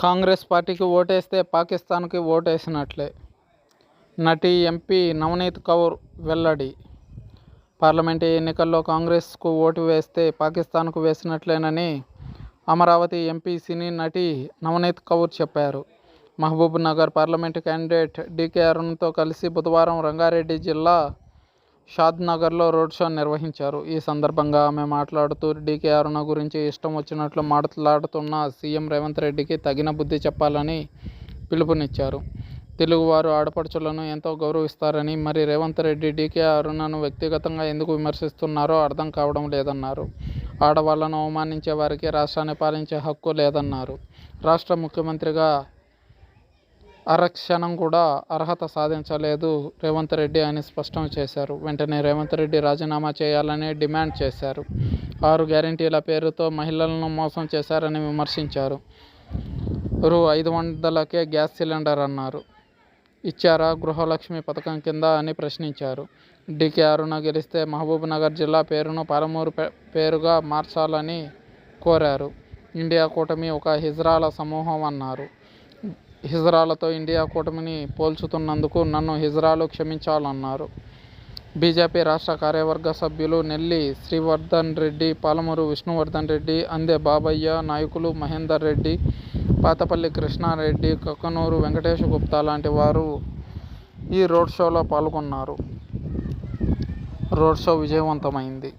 కాంగ్రెస్ పార్టీకి ఓటేస్తే పాకిస్తాన్కి ఓటేసినట్లే. నటి ఎంపీ నవనీత్ కౌర్ వెల్లడి. పార్లమెంటు ఎన్నికల్లో కాంగ్రెస్కు ఓటు వేస్తే పాకిస్తాన్కు వేసినట్లేనని అమరావతి ఎంపీ సినీ నటి నవనీత్ కౌర్ చెప్పారు. Mahabub Nagar parliament candidate D K అరుణ్తో కలిసి బుధవారం రంగారెడ్డి జిల్లా షాద్నగర్లో రోడ్ షో నిర్వహించారు. ఈ సందర్భంగా ఆమె మాట్లాడుతూ డీకే అరుణ గురించి ఇష్టం వచ్చినట్లు మాట్లాడుతున్న సీఎం రేవంత్ రెడ్డికి తగిన బుద్ధి చెప్పాలని పిలుపునిచ్చారు. తెలుగువారు ఆడపడుచులను ఎంతో గౌరవిస్తారని మరి రేవంత్ రెడ్డి డీకే అరుణను వ్యక్తిగతంగా ఎందుకు విమర్శిస్తున్నారో అర్థం కావడం లేదన్నారు. ఆడవాళ్ళను అవమానించే వారికి రాష్ట్రాన్ని పాలించే హక్కు లేదన్నారు. రాష్ట్ర ముఖ్యమంత్రిగా అరక్షణం కూడా అర్హత సాధించలేదు. రేవంత్ రెడ్డి అని స్పష్టం చేశారు. వెంటనే రేవంత్ రెడ్డి రాజీనామా చేయాలని డిమాండ్ చేశారు. ఆరు గ్యారంటీల పేరుతో మహిళలను మోసం చేశారని విమర్శించారు. రూ. ఐదు వందలకే గ్యాస్ సిలిండర్ అన్నారు. ఇచ్చారా గృహలక్ష్మి పథకం కింద అని ప్రశ్నించారు. డికే అరుణ గెలిస్తే మహబూబ్నగర్ జిల్లా పేరును పాలమూరు పేరుగా మార్చాలని కోరారు. ఇండియా కూటమి ఒక హిజ్రాల సమూహం అన్నారు. హిజ్రాలతో ఇండియా కూటమిని పోల్చుతున్నందుకు నన్ను హిజ్రాలు క్షమించాలన్నారు. బీజేపీ రాష్ట్ర కార్యవర్గ సభ్యులు నెల్లి శ్రీవర్ధన్ రెడ్డి పాలమూరు విష్ణువర్ధన్ రెడ్డి అందే బాబయ్య నాయకులు మహేందర్ రెడ్డి పాతపల్లి కృష్ణారెడ్డి కక్కనూరు వెంకటేష్ గుప్తా లాంటి వారు ఈ రోడ్ షోలో పాల్గొన్నారు. రోడ్ షో విజయవంతమైంది.